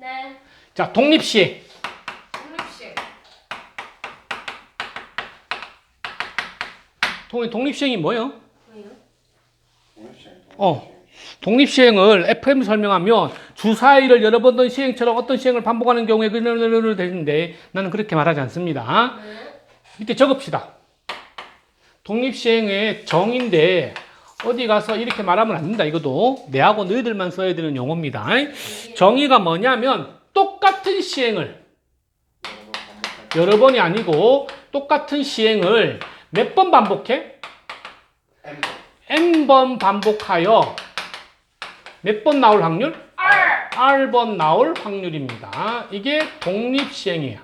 네. 자, 독립시행. 독립식. 독- 독립시행이 뭐예요? 뭐예요? 어. 독립시행을 FM 설명하면 주사위를 여러 번 던 시행처럼 어떤 시행을 반복하는 경우에 그를 되는데 나는 그렇게 말하지 않습니다. 네. 밑에 적읍시다. 독립시행의 정인데 어디 가서 이렇게 말하면 안 된다. 이것도 내하고 너희들만 써야 되는 용어입니다. 정의가 뭐냐면 똑같은 시행을 여러 번이 아니고 똑같은 시행을 몇 번 반복해? n번 반복하여 몇 번 나올 확률? R. r번 나올 확률입니다. 이게 독립시행이에요.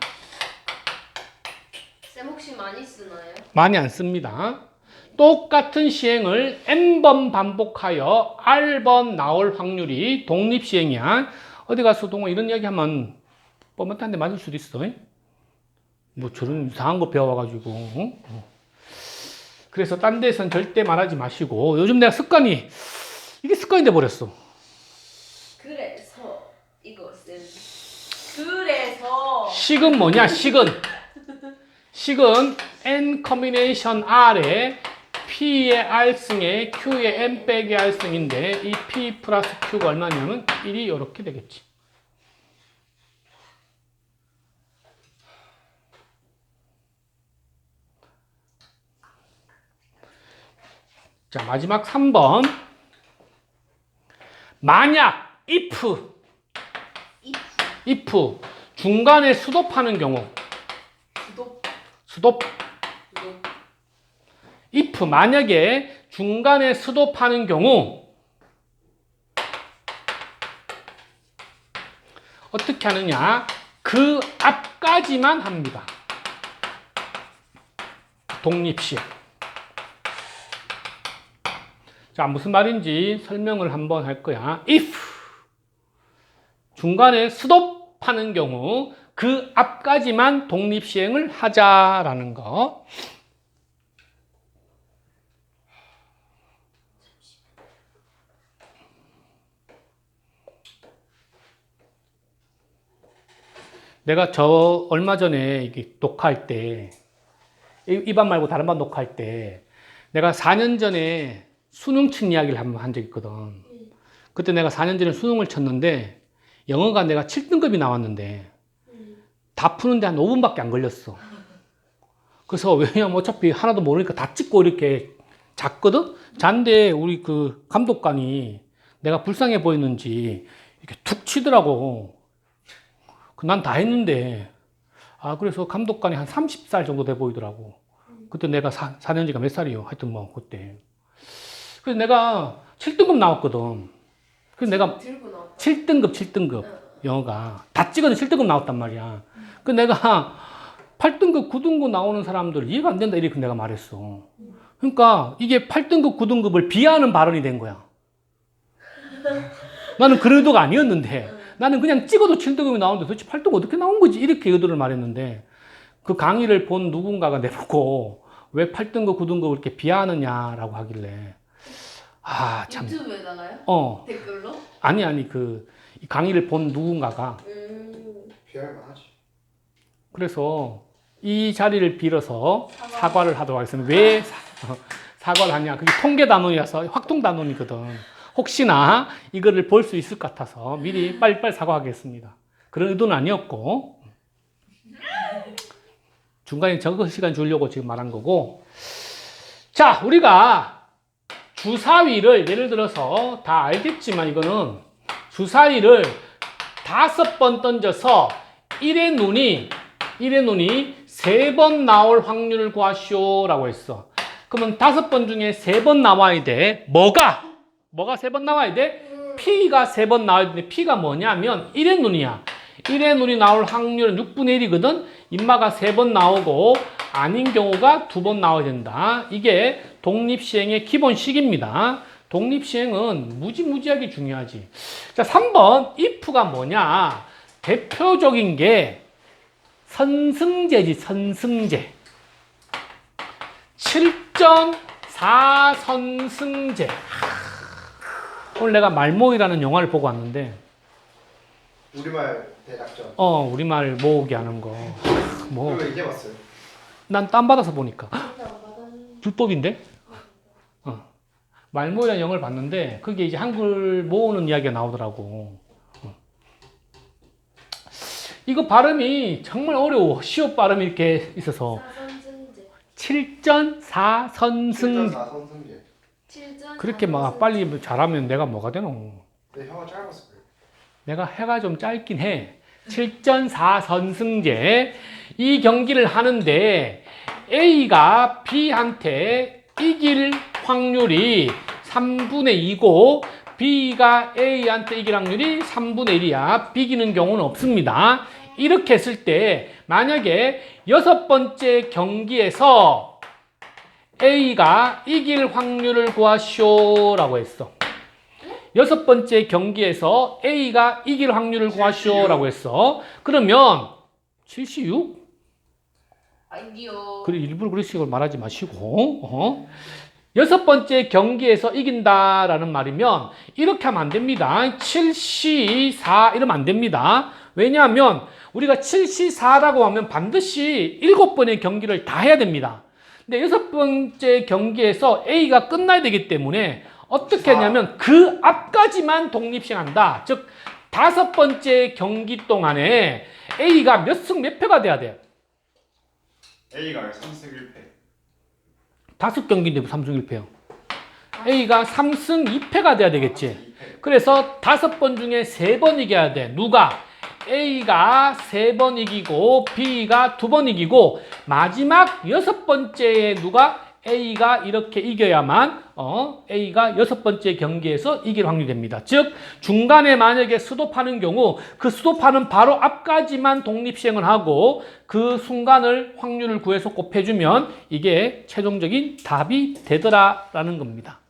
쌤 혹시 많이 쓰나요? 많이 안 씁니다. 똑같은 시행을 n번 반복하여 r번 나올 확률이 독립시행이야. 어디 가서 동호 이런 이야기 하면 뻔뻔한데 맞을 수도 있어. 뭐 저런 이상한 거 배워가지고. 어? 어. 그래서 딴 데선 절대 말하지 마시고 요즘 내가 습관이 이게 습관이 돼 버렸어. 그래서 쌤. 그래서 식은 뭐냐? 식은 식은 n 커미네이션 r에 p의 r승에 q의 n 빼기 r승인데 이 p 플러스 q가 얼마냐면 1이 이렇게 되겠지. 자, 마지막 3번. 만약 if if 중간에 수도하는 경우 수도 구독 if 만약에 중간에 수도하는 경우 어떻게 하느냐? 그 앞까지만 합니다. 독립시행 자 무슨 말인지 설명을 한번 할 거야. if 중간에 스톱하는 경우 그 앞까지만 독립시행을 하자라는 거. 내가 저 얼마 전에 이게 녹화할 때, 이- 이반 말고 다른 반 녹화할 때, 내가 4년 전에 수능 친 이야기를 한 번 한 적 있거든. 그때 내가 4년 전에 수능을 쳤는데, 영어가 내가 7등급이 나왔는데, 다 푸는데 한 5분밖에 안 걸렸어. 그래서 왜냐면 어차피 하나도 모르니까 다 찍고 이렇게 잤거든? 잔데 우리 그 감독관이 내가 불쌍해 보이는지 이렇게 툭 치더라고. 난 다 했는데, 아, 그래서 감독관이 한 30살 정도 돼 보이더라고. 그때 내가 사, 4년지가 몇 살이요? 하여튼 뭐, 그때. 그래서 내가 7등급 나왔거든. 그래서 내가 들고 나왔다. 7등급, 7등급 영어가 다 찍어도 7등급 나왔단 말이야. 그 내가 8등급, 9등급 나오는 사람들 이해가 안 된다 이렇게 내가 말했어. 그러니까 이게 8등급, 9등급을 비하하는 발언이 된 거야. 나는 그런 의도가 아니었는데 나는 그냥 찍어도 7등급이 나오는데 도대체 8등급 어떻게 나온 거지? 이렇게 의도를 말했는데 그 강의를 본 누군가가 내보고 왜 8등급, 9등급을 이렇게 비하하느냐라고 하길래 아, 참. 유튜브에 나가요? 어. 댓글로? 아니 아니 그이 강의를 본 누군가가 음. 그래서 이 자리를 빌어서 사과. 사과를 하도록 하겠습니다. 왜 사, 사과를 하냐? 그게 통계 단원이라서 확통 단원이거든. 혹시나 이거를 볼 수 있을 것 같아서 미리 빨리빨리 사과하겠습니다. 그런 의도는 아니었고 중간에 저거 시간 주려고 지금 말한 거고 자 우리가 주사위를 예를 들어서 다 알겠지만 이거는 주사위를 다섯 번 던져서 1의 눈이 1의 눈이 세 번 나올 확률을 구하시오 라고 했어. 그러면 다섯 번 중에 세 번 나와야 돼. 뭐가? 뭐가 세 번 나와야 돼? P가 세 번 나와야 되는데 P가 뭐냐면 1의 눈이야. 1의 눈이 나올 확률은 6분의 1이거든. 인마가 세 번 나오고 아닌 경우가 두 번 나와야 된다. 이게 독립시행의 기본식입니다. 독립시행은 무지무지하게 중요하지. 자, 3번 if가 뭐냐? 대표적인 게 선승제지, 선승제. 7.4 선승제. 오늘 내가 말모이라는 영화를 보고 왔는데 우리말 대작전. 어, 우리말 모으기 하는 거. 뭐, 그거 이제 봤어요. 난 다운 받아서 보니까. 불법인데? 어. 말모이라는 영어를 봤는데, 그게 이제 한글 모으는 이야기가 나오더라고. 어. 이거 발음이 정말 어려워. 시옷 발음이 이렇게 있어서. 사선승제. 칠전 사선승. 7.4 선승제. 그렇게 막 빨리 잘하면 내가 뭐가 되노? 내 혀가 거예요. 내가 해가 좀 짧긴 해. 7전 4선승제. 이 경기를 하는데 A가 B한테 이길 확률이 3분의 2고 B가 A한테 이길 확률이 3분의 1이야. 비기는 경우는 없습니다. 이렇게 했을 때 만약에 여섯 번째 경기에서 A가 이길 확률을 구하시오라고 했어. 여섯 번째 경기에서 A가 이길 확률을 구하시오라고 했어. 그러면 76? 아니요. 그래 일부러 그런 식으로 말하지 마시고 어? 여섯 번째 경기에서 이긴다라는 말이면 이렇게 하면 안 됩니다. 7C4 이러면 안 됩니다. 왜냐하면 우리가 7C4라고 하면 반드시 일곱 번의 경기를 다 해야 됩니다. 근데 여섯 번째 경기에서 A가 끝나야 되기 때문에 어떻게 하냐면 그 앞까지만 독립시행한다. 즉 다섯 번째 경기 동안에 A가 몇 승 몇 패가 돼야 돼요. A가 3승 1패. 다섯 경기인데 3승 1패요. A가 3승 2패가 돼야 되겠지. 2패. 그래서 다섯 번 중에 세 번 이겨야 돼. 누가? A가 세 번 이기고 B가 두 번 이기고 마지막 여섯 번째에 누가 A가 이렇게 이겨야만 어, A가 여섯 번째 경기에서 이길 확률이 됩니다. 즉 중간에 만약에 스톱하는 경우 그 스톱하는 바로 앞까지만 독립시행을 하고 그 순간을 확률을 구해서 곱해주면 이게 최종적인 답이 되더라라는 겁니다.